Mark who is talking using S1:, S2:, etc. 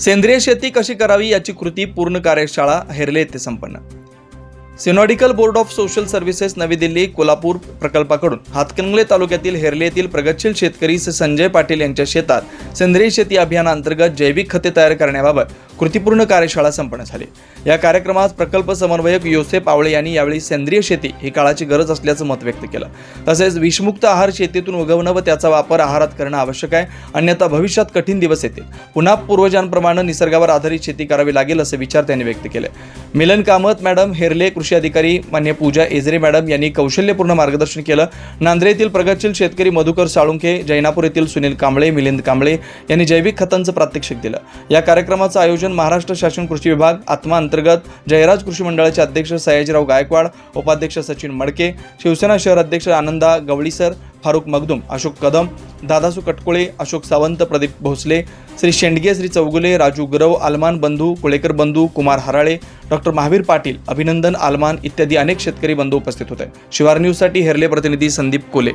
S1: सेंद्रिय शेती कशी करावी याची कृती पूर्ण कार्यशाळा हेरले येथे संपन्न. Synodical board of social services Navi Delhi Kolhapur प्रकल्पाकडून. Hatkanangale तालुक्यातील हेरले येथील प्रगतशील शेतकरी संजय पाटील यांच्या शेतात सेंद्रिय शेती अभियानाअंतर्गत जैविक खते तयार करण्याबाबत कृतीपूर्ण कार्यशाळा संपन्न झाली. या कार्यक्रमात प्रकल्प समन्वयक योसेफ आवळे यांनी यावेळी सेंद्रिय शेती ही काळाची गरज असल्याचं मत व्यक्त केलं. तसेच विषमुक्त आहार शेतीतून उगवणं व त्याचा वापर आहारात करणं आवश्यक आहे. अन्यथा भविष्यात कठीण दिवस येतील. पुन्हा पूर्वजांप्रमाणे निसर्गावर आधारित शेती करावी लागेल असे विचार त्यांनी व्यक्त केले. मिलन कामत मॅडम हेरले कृषी अधिकारी मान्य पूजा एजरे मॅडम यांनी कौशल्यपूर्ण मार्गदर्शन केलं. नांद्रे येथील प्रगतशील शेतकरी मधुकर साळुंखे जैनापूर येथील सुनील कांबळे मिलिंद कांबळे यांनी जैविक खतांचं प्रात्यक्षिक दिलं. या कार्यक्रमाचं आयोजन महाराष्ट्र शासन कृषी विभाग आत्मा अंतर्गत जयराज कृषी मंडळाचे अध्यक्ष सयाजीराव गायकवाड उपाध्यक्ष सचिन मडके शिवसेना शहर अध्यक्ष आनंदा गवळीसर फारुख मगदुम अशोक कदम दादासू कटकोळे अशोक सावंत प्रदीप भोसले श्री शेंडगे श्री चौगुले राजू गुरव आलमान बंधू कुळेकर बंधू कुमार हराळे डॉक्टर महावीर पाटील अभिनंदन आलमान इत्यादी अनेक शेतकरी बंधू उपस्थित होते. शिवार न्यूजसाठी हेरले प्रतिनिधी संदीप कोले.